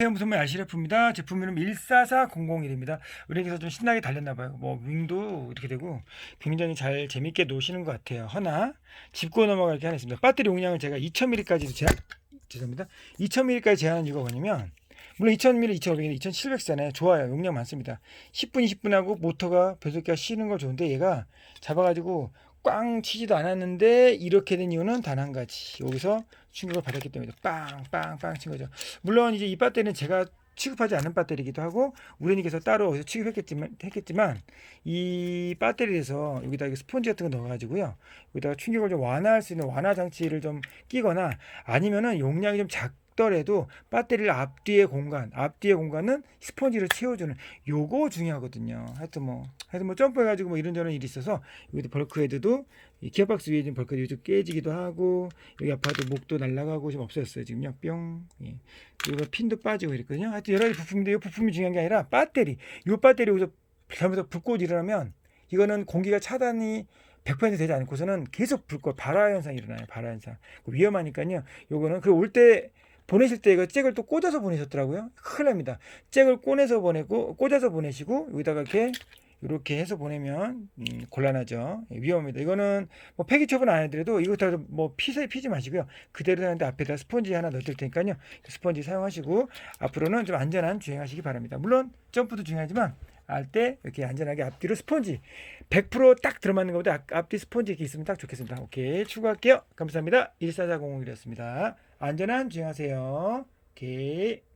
말 아시레프입니다. 제품 이름 144001입니다. 은행에서 좀 신나게 달렸나봐요. 뭐 윙도 이렇게 되고 굉장히 잘 재밌게 노시는 것 같아요. 허나 짚고 넘어갈 게 하나 있습니다. 배터리 용량을 제가 2000mAh까지 제한 죄송합니다. 2000mAh까지 제한한 이유가 뭐냐면 물론 2000mAh, 2500인데 2700잖아요. 좋아요. 용량 많습니다. 10분, 20분 하고 모터가 변속기가 쉬는 걸 좋은데 얘가 잡아가지고 꽝 치지도 않았는데 이렇게 된 이유는 단 한 가지. 여기서 충격을 받았기 때문에 빵빵빵 친 거죠. 물론 이제 이 배터리는 제가 취급하지 않는 배터리이기도 하고 우리님께서 따로 취급했겠지만 했겠지만 이 배터리에서 여기다 스펀지 같은 거 넣어가지고요 여기다가 충격을 좀 완화할 수 있는 완화 장치를 좀 끼거나 아니면은 용량이 좀 작 더라도 배터리를 앞뒤의 공간 앞뒤의 공간은 스펀지를 채워주는 요거 중요하거든요 하여튼 뭐 하여튼 뭐 점프해가지고 뭐 이런저런 일이 있어서 여기도 벌크헤드도 이 기어박스 위에 있는 벌크헤드 좀 깨지기도 하고 여기 아파도 목도 날아가고 좀 없어졌어요 지금요 뿅 예. 그리고 핀도 빠지고 이랬거든요. 하여튼 여러 가지 부품인데 이 부품이 중요한 게 아니라 배터리. 이 배터리 여기서 잘못해서 불고 일어나면 이거는 공기가 차단이 100% 되지 않고서는 계속 불고 발화 현상이 일어나요. 발화 현상. 위험하니까요. 요거는 그 올 때 보내실 때 이거 잭을 또 꽂아서 보내셨더라고요. 큰일 납니다. 잭을 꺼내서 보내고 꽂아서 보내시고 여기다가 이렇게 이렇게 해서 보내면 음, 곤란하죠. 예, 위험합니다. 이거는 뭐 폐기 처분 안 해더라도 이거 다뭐 피세 피지 마시고요. 그대로 하는데 앞에다 스펀지 하나 넣을 테니까요. 그 스펀지 사용하시고 앞으로는 좀 안전한 주행하시기 바랍니다. 물론 점프도 중요하지만 할때 이렇게 안전하게 앞뒤로 스펀지 100%딱 들어맞는 것보다 앞- 앞뒤 스펀지 이렇게 있으면 딱 좋겠습니다. 오케이 추가할게요. 감사합니다. 14400이었습니다. 안전한 주행하세요. 오케이.